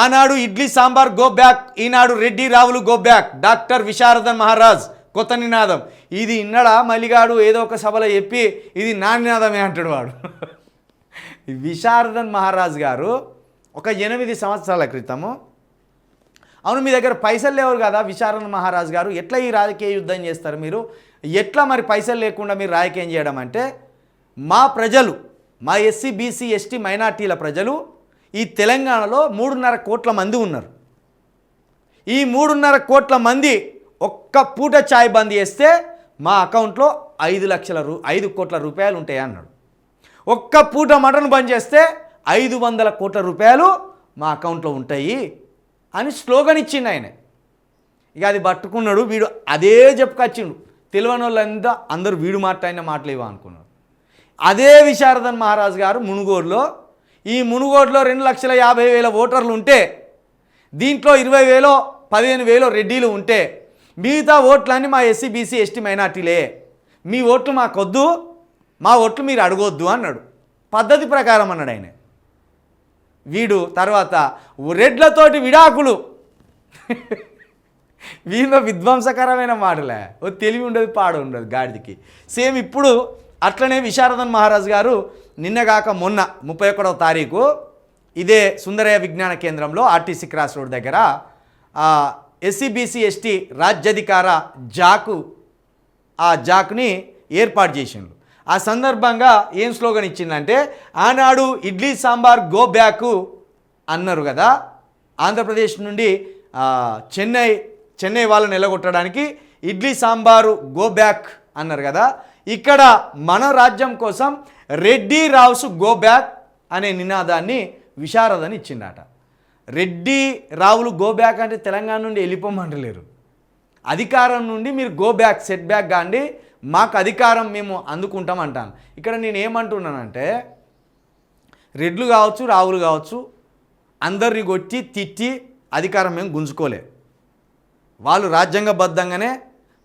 ఆనాడు idli sambar go back. ఈనాడు Reddy రావులు go back. Doctor Visharadan Maharaj కొత్త నినాదం. ఇది ఇన్నడా మలిగాడు ఏదో ఒక సభలో చెప్పి ఇది నా నినాదమే అంటాడు వాడు. విశారదన్ మహారాజ్ గారు ఒక ఎనిమిది సంవత్సరాల క్రితము అవును మీ దగ్గర పైసలు లేవు కదా విశారణ మహారాజ్ గారు ఎట్లా ఈ రాజకీయ యుద్ధం చేస్తారు మీరు? ఎట్లా మరి పైసలు లేకుండా మీరు రాజకీయం చేయడం అంటే మా ప్రజలు మా ఎస్సీ బీసీ ఎస్టీ మైనార్టీల ప్రజలు ఈ తెలంగాణలో మూడున్నర కోట్ల మంది ఉన్నారు. ఈ మూడున్నర కోట్ల మంది ఒక్క పూట ఛాయ్ బంద్ చేస్తే మా అకౌంట్లో ఐదు లక్షల రూ ఐదు కోట్ల రూపాయలు ఉంటాయి అన్నాడు. ఒక్క పూట మటన్ బంద్ చేస్తే ఐదు వందల కోట్ల రూపాయలు మా అకౌంట్లో ఉంటాయి అని స్లోగన్ ఇచ్చిండు ఆయన. ఇక అది పట్టుకున్నాడు వీడు అదే చెప్పుకొచ్చిండు. తెలియని వాళ్ళంతా అందరూ వీడు మాట్లాడిన మాటలేవా అనుకున్నాడు అదే విశారదన్ మహారాజ్ గారు మునుగోరులో ఈ మునుగోడులో రెండు లక్షల యాభై వేల ఓటర్లు ఉంటే దీంట్లో ఇరవై వేలో పదిహేను వేలో రెడ్డీలు ఉంటే మిగతా ఓట్లన్నీ మా ఎస్సీ బీసీ ఎస్టీ మైనార్టీలే. మీ ఓట్లు మాకొద్దు మా ఓట్లు మీరు అడగొద్దు అన్నాడు. పద్ధతి ప్రకారం అన్నాడు ఆయన. వీడు తర్వాత రెడ్లతోటి విడాకులు. వీళ్ళ విధ్వంసకరమైన మాటలే. ఓ తెలివి ఉండదు పాడు ఉండదు గాడిదికి. సేమ్ ఇప్పుడు అట్లనే విశారదన్ మహారాజ్ గారు నిన్నగాక మొన్న ముప్పై ఒకటవ తారీఖు ఇదే సుందరయ్య విజ్ఞాన కేంద్రంలో ఆర్టీసీ క్రాస్ రోడ్ దగ్గర ఎస్సీబీసీ ఎస్టీ రాజ్యాధికార జాకు ఆ జాక్ని ఏర్పాటు చేసిండ్రు. ఆ సందర్భంగా ఏం స్లోగన్ ఇచ్చిందంటే ఆనాడు ఇడ్లీ సాంబార్ గో బ్యాక్ అన్నారు కదా ఆంధ్రప్రదేశ్ నుండి చెన్నై చెన్నై వాళ్ళని నిలగొట్టడానికి ఇడ్లీ సాంబారు గో బ్యాక్ అన్నారు కదా ఇక్కడ మన రాజ్యం కోసం రెడ్డి రావుస్ గో బ్యాక్ అనే నినాదాన్ని విశారదని ఇచ్చిండట. రెడ్డి రావులు గో బ్యాక్ అంటే తెలంగాణ నుండి వెళ్ళిపోమంటలేరు. అధికారం నుండి మీరు గో బ్యాక్ సెట్ బ్యాక్ కాండి మాకు అధికారం మేము అందుకుంటాం అంటాను. ఇక్కడ నేను ఏమంటున్నానంటే రెడ్లు కావచ్చు రావులు కావచ్చు అందరిని కొట్టి తిట్టి అధికారం మేము గుంజుకోలే. వాళ్ళు రాజ్యాంగబద్ధంగానే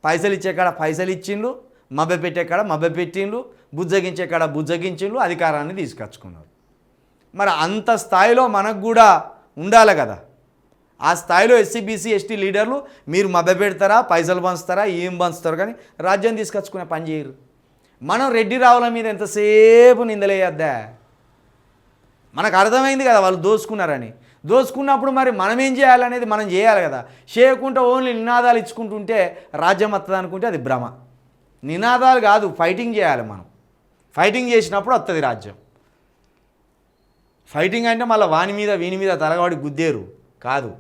పైసలు ఇచ్చే కాడ పైసలు ఇచ్చిండ్రు మభ్య పెట్టే కాడ మభ్య పెట్టిండ్రు బుజ్జగించే కాడ బుజ్జగించిండ్రు అధికారాన్ని తీసుకొచ్చుకున్నారు. మరి అంత స్థాయిలో మనకు కూడా ఉండాలి కదా. ఆ స్థాయిలో ఎస్సీబీసీ ఎస్టీ లీడర్లు మీరు మభ్య పెడతారా పైసలు పంచుతారా ఏం పంచుతారు కానీ రాజ్యం తీసుకొచ్చుకునే పని చేయరు. మనం రెడ్డి రావుల మీద ఎంతసేపు నిందలేయద్దా? మనకు అర్థమైంది కదా వాళ్ళు దోసుకున్నారని. దోసుకున్నప్పుడు మరి మనం ఏం చేయాలనేది మనం చేయాలి కదా. చేయకుండా ఓన్లీ నినాదాలు ఇచ్చుకుంటుంటే రాజ్యం వస్తుంది అనుకుంటే అది భ్రమ. నినాదాలు కాదు ఫైటింగ్ చేయాలి మనం. ఫైటింగ్ చేసినప్పుడు వస్తుంది రాజ్యం. ఫైటింగ్ అంటే మళ్ళీ వాని మీద వీని మీద తలగబడి గుద్దేరు. కాదు.